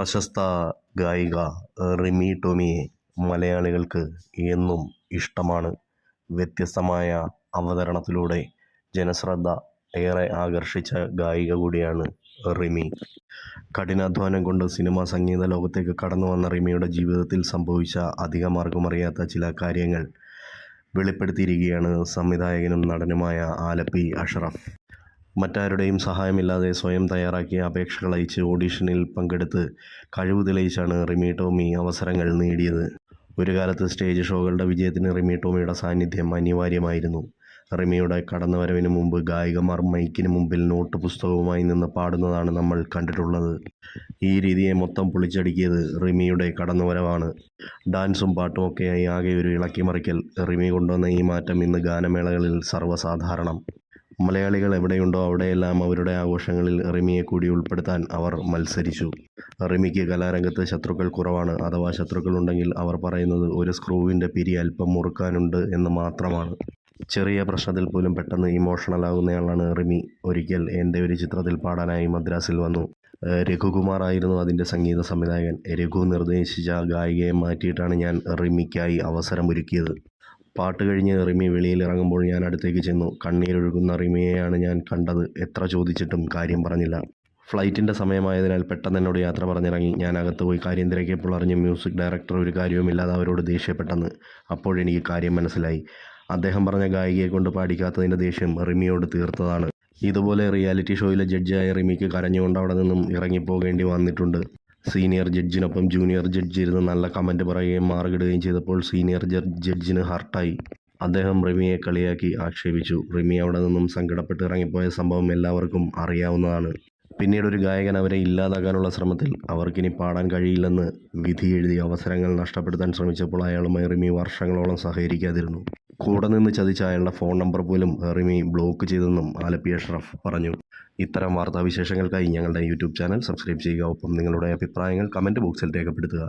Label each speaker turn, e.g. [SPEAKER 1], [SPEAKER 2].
[SPEAKER 1] പ്രശസ്ത ഗായിക റിമി ടോമിയെ മലയാളികൾക്ക് എന്നും ഇഷ്ടമാണ്. വ്യത്യസ്തമായ അവതരണത്തിലൂടെ ജനശ്രദ്ധ ഏറെ ആകർഷിച്ച ഗായിക കൂടിയാണ് റിമി. കഠിനാധ്വാനം കൊണ്ട് സിനിമാ സംഗീത ലോകത്തേക്ക് കടന്നു വന്ന റിമിയുടെ ജീവിതത്തിൽ സംഭവിച്ച അധികം അറിയാത്ത ചില കാര്യങ്ങൾ വെളിപ്പെടുത്തിയിരിക്കുകയാണ് സംവിധായകനും നടനുമായ ആലപ്പി അഷ്റഫ്. മറ്റാരുടെയും സഹായമില്ലാതെ സ്വയം തയ്യാറാക്കിയ അപേക്ഷകൾ അയച്ച് ഓഡിഷനിൽ പങ്കെടുത്ത് കഴിവ് തെളിയിച്ചാണ് റിമി ടോമി അവസരങ്ങൾ നേടിയത്. ഒരു കാലത്ത് സ്റ്റേജ് ഷോകളുടെ വിജയത്തിന് റിമി ടോമിയുടെ സാന്നിധ്യം അനിവാര്യമായിരുന്നു. റിമിയുടെ കടന്നുവരവിന് മുമ്പ് ഗായികമാർ മൈക്കിന് മുമ്പിൽ നോട്ട് പുസ്തകവുമായി നിന്ന് പാടുന്നതാണ് നമ്മൾ കണ്ടിട്ടുള്ളത്. ഈ രീതിയെ മൊത്തം പൊളിച്ചടുക്കിയത് റിമിയുടെ കടന്നുവരവാണ്. ഡാൻസും പാട്ടും ഒക്കെയായി ആകെ ഒരു ഇളക്കിമറിക്കൽ. റിമി കൊണ്ടുവന്ന ഈ മാറ്റം ഇന്ന് ഗാനമേളകളിൽ സർവസാധാരണം. മലയാളികൾ എവിടെയുണ്ടോ അവിടെയെല്ലാം അവരുടെ ആഘോഷങ്ങളിൽ റിമിയെ കൂടി ഉൾപ്പെടുത്താൻ അവർ മത്സരിച്ചു. റിമിക്ക് കലാരംഗത്ത് ശത്രുക്കൾ കുറവാണ്. അഥവാ ശത്രുക്കളുണ്ടെങ്കിൽ അവർ പറയുന്നത് ഒരു സ്ക്രൂവിന്റെ പിരി അല്പം മുറുക്കാനുണ്ട് എന്ന് മാത്രമാണ്. ചെറിയ പ്രശ്നത്തിൽ പോലും പെട്ടെന്ന് ഇമോഷണൽ ആകുന്നയാളാണ് റിമി. ഒരിക്കൽ എന്റെ ഒരു ചിത്രത്തിൽ പാടാനായി മദ്രാസിൽ വന്നു. രഘുകുമാർ ആയിരുന്നു അതിന്റെ സംഗീത സംവിധായകൻ. രഘു നിർദ്ദേശിച്ച ഗായികയെ മാറ്റിയിട്ടാണ് ഞാൻ റിമിക്കായി അവസരമൊരുക്കിയത്. പാട്ട് കഴിഞ്ഞ് റിമി വെളിയിലിറങ്ങുമ്പോൾ ഞാൻ അടുത്തേക്ക് ചെന്നു. കണ്ണീരൊഴുകുന്ന റിമിയെയാണ് ഞാൻ കണ്ടത്. എത്ര ചോദിച്ചിട്ടും കാര്യം പറഞ്ഞില്ല. ഫ്ലൈറ്റിന്റെ സമയമായതിനാൽ പെട്ടെന്ന് എന്നോട് യാത്ര പറഞ്ഞിറങ്ങി. ഞാൻ അകത്ത് പോയി കാര്യം തിരക്കിയപ്പോൾ അറിഞ്ഞ് മ്യൂസിക് ഡയറക്ടർ ഒരു കാര്യവുമില്ലാതെ അവരോട് ദേഷ്യപ്പെട്ടെന്ന് അപ്പോഴെനിക്ക് കാര്യം മനസ്സിലായി. അദ്ദേഹം പറഞ്ഞ ഗായികയെ കൊണ്ട് പാടിക്കാത്തതിന്റെ ദേഷ്യം റിമിയോട് തീർത്തതാണ്. ഇതുപോലെ റിയാലിറ്റി ഷോയിലെ ജഡ്ജിയായ റിമിക്ക് കരഞ്ഞുകൊണ്ട് അവിടെ നിന്നും ഇറങ്ങിപ്പോകേണ്ടി വന്നിട്ടുണ്ട്. സീനിയർ ജഡ്ജിനൊപ്പം ജൂനിയർ ജഡ്ജി ഇരുന്ന് നല്ല കമന്റ് പറയുകയും മാർക്കിടുകയും ചെയ്തപ്പോൾ സീനിയർ ജഡ്ജിന് ഹർട്ടായി. അദ്ദേഹം റിമിയെ കളിയാക്കി ആക്ഷേപിച്ചു. റിമി അവിടെ നിന്നും സങ്കടപ്പെട്ട് ഇറങ്ങിപ്പോയ സംഭവം എല്ലാവർക്കും അറിയാവുന്നതാണ്. പിന്നീട് ഒരു ഗായകൻ അവരെ ഇല്ലാതാക്കാനുള്ള ശ്രമത്തിൽ അവർക്കിനി പാടാൻ കഴിയില്ലെന്ന് വിധി എഴുതി അവസരങ്ങൾ നഷ്ടപ്പെടുത്താൻ ശ്രമിച്ചപ്പോൾ അയാളുമായി റിമി വർഷങ്ങളോളം സഹകരിക്കാതിരുന്നു. കൂടെ നിന്ന് ചതിച്ച അയാളുടെ ഫോൺ നമ്പർ പോലും റിമി ബ്ലോക്ക് ചെയ്തെന്നും ആലപ്പി അഷ്റഫ് പറഞ്ഞു. ഇത്തരം വാർത്താവിശേഷങ്ങൾക്കായി ഞങ്ങളുടെ യൂട്യൂബ് ചാനൽ സബ്സ്ക്രൈബ് ചെയ്യുക. ഒപ്പം നിങ്ങളുടെ അഭിപ്രായങ്ങൾ കമന്റ് ബോക്സിൽ രേഖപ്പെടുത്തുക.